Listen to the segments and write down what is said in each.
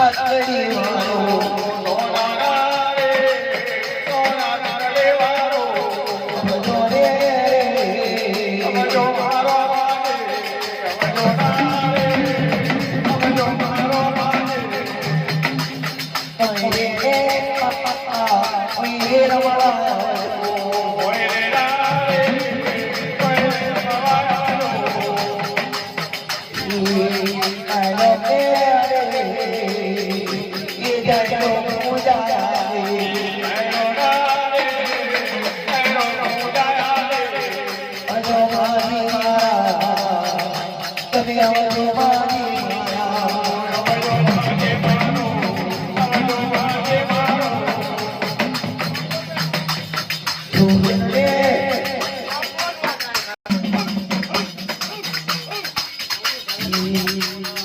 at the old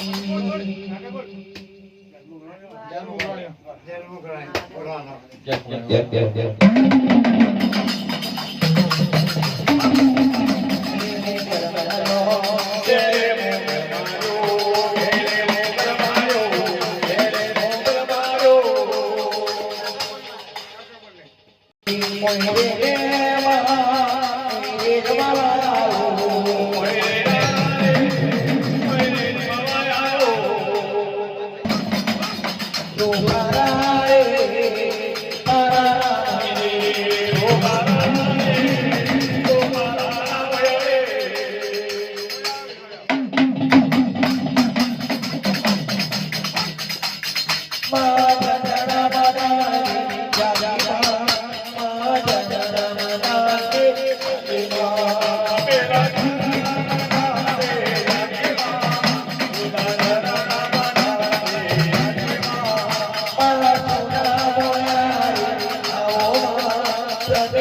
Yeah, yeah, yeah. Oye, Oye, Oye, Oye, रे